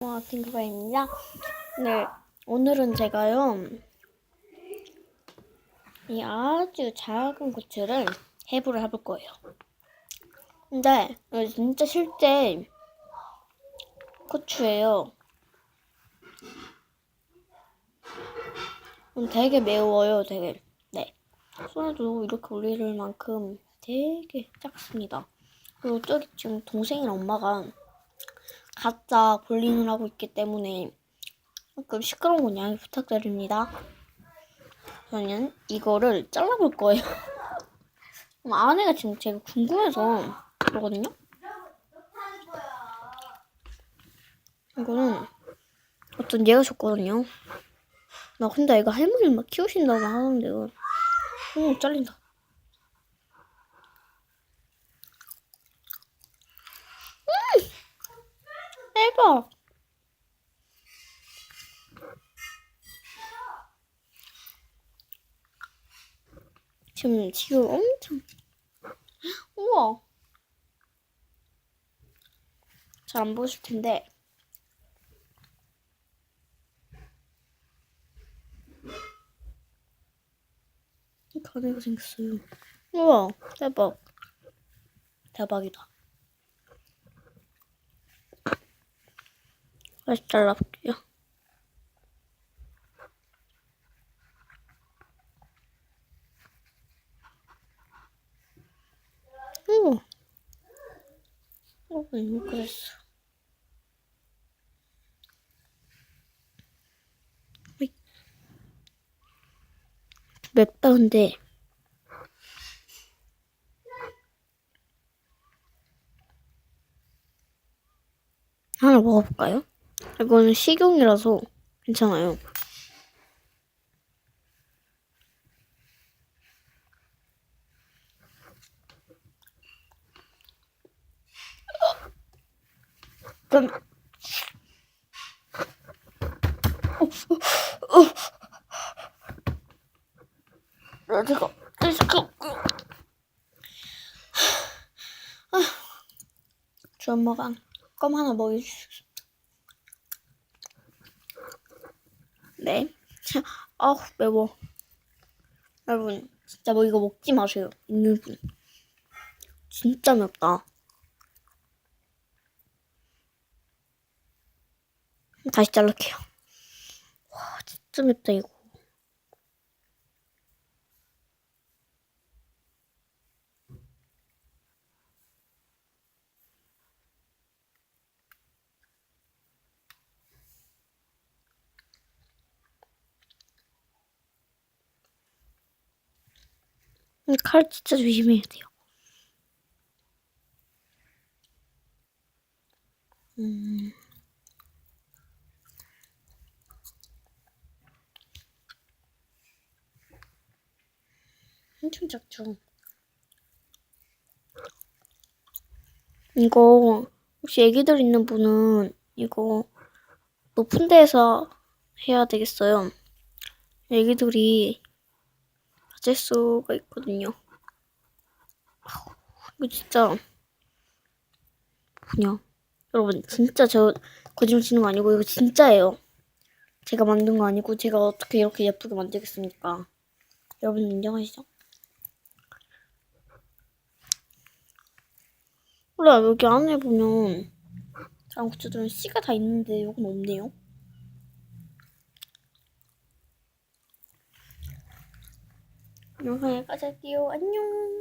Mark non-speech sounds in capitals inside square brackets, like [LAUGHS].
와, 핑크바입니다. 네, 오늘은 제가요, 이 아주 작은 고추를 해부를 해볼 거예요. 근데, 진짜 실제 고추예요. 음, 되게 매워요, 되게. 네. 손에도 이렇게 올릴 만큼 되게 작습니다. 그리고 저기 지금 동생이랑 엄마가 가짜 볼링을 하고 있기 때문에 조금 시끄러운 건 양해 부탁드립니다. 저는 이거를 잘라볼 거예요. [LAUGHS] 안에가 지금 제가 궁금해서 그러거든요. 이거는 어떤 얘가 줬거든요. 나 근데 이거 할머니 막 키우신다고 하는데요. 오, 잘린다. 음! 대박! 지금, 지금 엄청. 우와! 잘 안 보실 텐데. 가네가 생겼어요. 우와, 대박. 대박이다. 다시 잘라볼게요. 오, 어, 이거 그랬어. 어이. 맵다 근데 하나 먹어볼까요? 이거는 식용이라서 괜찮아요. 그럼 어, 제가 잠깐 저 엄마가 껌 하나 먹여주셨어. 네. 아우 매워. 여러분 진짜 뭐 이거 먹지 마세요. 있는 분. 진짜 맵다. 다시 자를게요. 와 진짜 맵다 이거. 음, 칼 진짜 조심해야 돼요. 음. 엄청 작죠? 이거 혹시 애기들 있는 분은 이거 높은 데에서 해야 되겠어요. 애기들이 수가 있거든요. 이거 진짜 뭐냐 여러분 진짜 저 거짓말 치는 거 아니고 이거 진짜예요. 제가 만든 거 아니고 제가 어떻게 이렇게 예쁘게 만들겠습니까? 여러분 인정하시죠? 몰라 여기 안에 보면 다른 고추들은 씨가 다 있는데 이건 없네요. 영상에 까잘게요. 안녕.